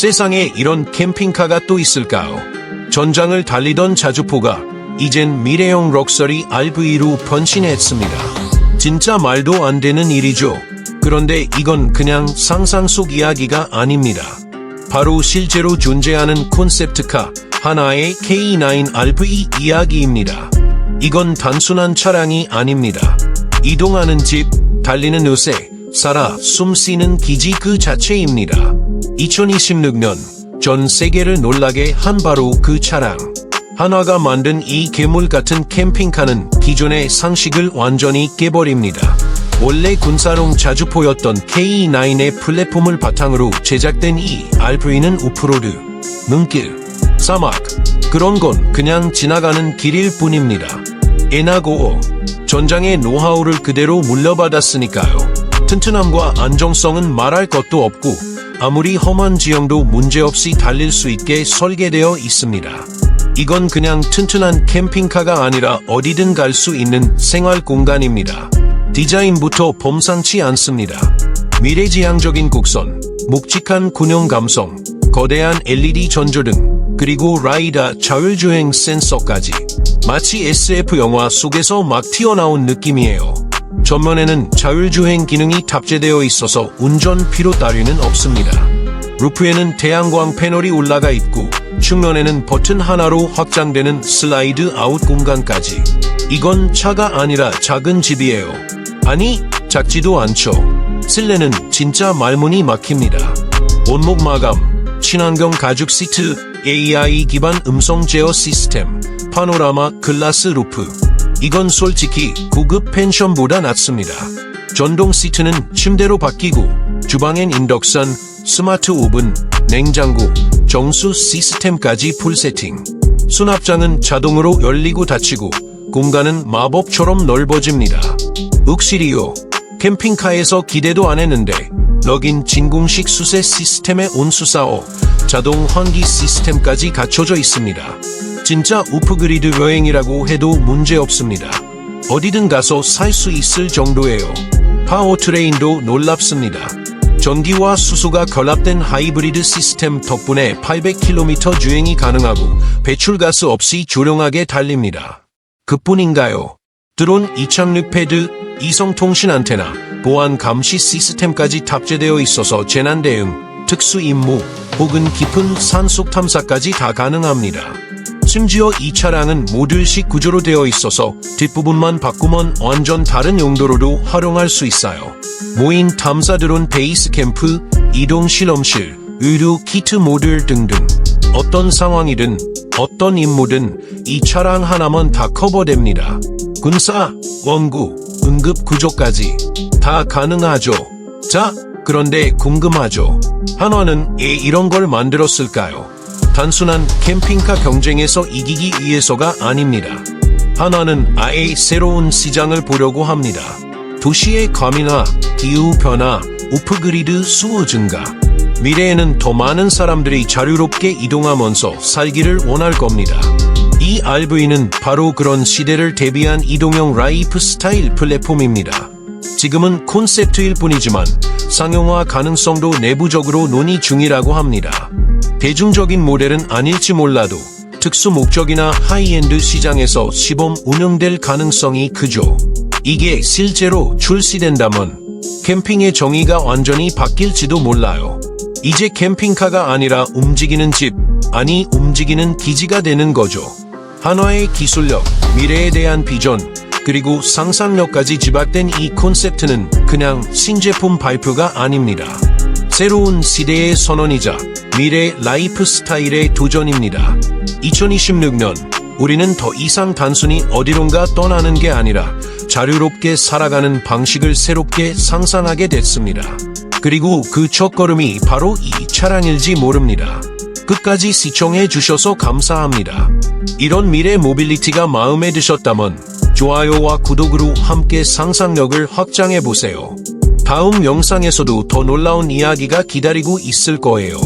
세상에 이런 캠핑카가 또 있을까요? 전장을 달리던 자주포가 이젠 미래형 럭셔리 RV로 변신했습니다. 진짜 말도 안 되는 일이죠. 그런데 이건 그냥 상상 속 이야기가 아닙니다. 바로 실제로 존재하는 콘셉트카 하나의 K9 RV 이야기입니다. 이건 단순한 차량이 아닙니다. 이동하는 집, 달리는 요새, 살아 숨쉬는 기지 그 자체입니다. 2026년 전 세계를 놀라게 한 바로 그 차량. 한화가 만든 이 괴물 같은 캠핑카는 기존의 상식을 완전히 깨버립니다. 원래 군사용 자주포였던 K9의 플랫폼을 바탕으로 제작된 이 RV는 오프로드, 눈길, 사막, 그런 건 그냥 지나가는 길일 뿐입니다. 에나고 전장의 노하우를 그대로 물려받았으니까요. 튼튼함과 안정성은 말할 것도 없고 아무리 험한 지형도 문제없이 달릴 수 있게 설계되어 있습니다. 이건 그냥 튼튼한 캠핑카가 아니라 어디든 갈 수 있는 생활 공간입니다. 디자인부터 범상치 않습니다. 미래지향적인 곡선, 묵직한 군용 감성, 거대한 LED 전조등, 그리고 라이다 자율주행 센서까지 마치 SF 영화 속에서 막 튀어나온 느낌이에요. 전면에는 자율주행 기능이 탑재되어 있어서 운전 피로 따위는 없습니다. 루프에는 태양광 패널이 올라가 있고 측면에는 버튼 하나로 확장되는 슬라이드 아웃 공간까지. 이건 차가 아니라 작은 집이에요. 아니, 작지도 않죠. 실내는 진짜 말문이 막힙니다. 원목 마감, 친환경 가죽 시트, AI 기반 음성 제어 시스템, 파노라마 글라스 루프. 이건 솔직히 고급 펜션보다 낫습니다. 전동 시트는 침대로 바뀌고 주방엔 인덕션, 스마트 오븐, 냉장고, 정수 시스템까지 풀 세팅. 수납장은 자동으로 열리고 닫히고 공간은 마법처럼 넓어집니다. 윽실이요. 캠핑카에서 기대도 안 했는데 럭인 진공식 수세 시스템의 온수사어, 자동 환기 시스템까지 갖춰져 있습니다. 진짜 우프그리드 여행이라고 해도 문제 없습니다. 어디든 가서 살 수 있을 정도예요. 파워트레인도 놀랍습니다. 전기와 수소가 결합된 하이브리드 시스템 덕분에 800km 주행이 가능하고 배출가스 없이 조용하게 달립니다. 그뿐인가요? 드론 이착륙 패드, 이성통신 안테나, 보안 감시 시스템까지 탑재되어 있어서 재난 대응, 특수 임무, 혹은 깊은 산속 탐사까지 다 가능합니다. 심지어 이 차량은 모듈식 구조로 되어 있어서 뒷부분만 바꾸면 완전 다른 용도로도 활용할 수 있어요. 모인 탐사 드론 베이스 캠프, 이동 실험실, 의료 키트 모듈 등등 어떤 상황이든 어떤 임무든 이 차량 하나만 다 커버됩니다. 군사, 원구, 응급 구조까지 다 가능하죠. 자, 그런데 궁금하죠. 한화는 왜 이런 걸 만들었을까요? 단순한 캠핑카 경쟁에서 이기기 위해서가 아닙니다. 한화는 아예 새로운 시장을 보려고 합니다. 도시의 과민화, 기후 변화, 오프그리드 수요 증가. 미래에는 더 많은 사람들이 자유롭게 이동하면서 살기를 원할 겁니다. 이 RV는 바로 그런 시대를 대비한 이동형 라이프 스타일 플랫폼입니다. 지금은 콘셉트일 뿐이지만 상용화 가능성도 내부적으로 논의 중이라고 합니다. 대중적인 모델은 아닐지 몰라도 특수 목적이나 하이엔드 시장에서 시범 운영될 가능성이 크죠. 이게 실제로 출시된다면 캠핑의 정의가 완전히 바뀔지도 몰라요. 이제 캠핑카가 아니라 움직이는 집, 아니 움직이는 기지가 되는 거죠. 한화의 기술력, 미래에 대한 비전, 그리고 상상력까지 집약된 이 콘셉트는 그냥 신제품 발표가 아닙니다. 새로운 시대의 선언이자 미래 라이프 스타일의 도전입니다. 2026년 우리는 더 이상 단순히 어디론가 떠나는 게 아니라 자유롭게 살아가는 방식을 새롭게 상상하게 됐습니다. 그리고 그 첫걸음이 바로 이 차량일지 모릅니다. 끝까지 시청해 주셔서 감사합니다. 이런 미래 모빌리티가 마음에 드셨다면 좋아요와 구독으로 함께 상상력을 확장해 보세요. 다음 영상에서도 더 놀라운 이야기가 기다리고 있을 거예요.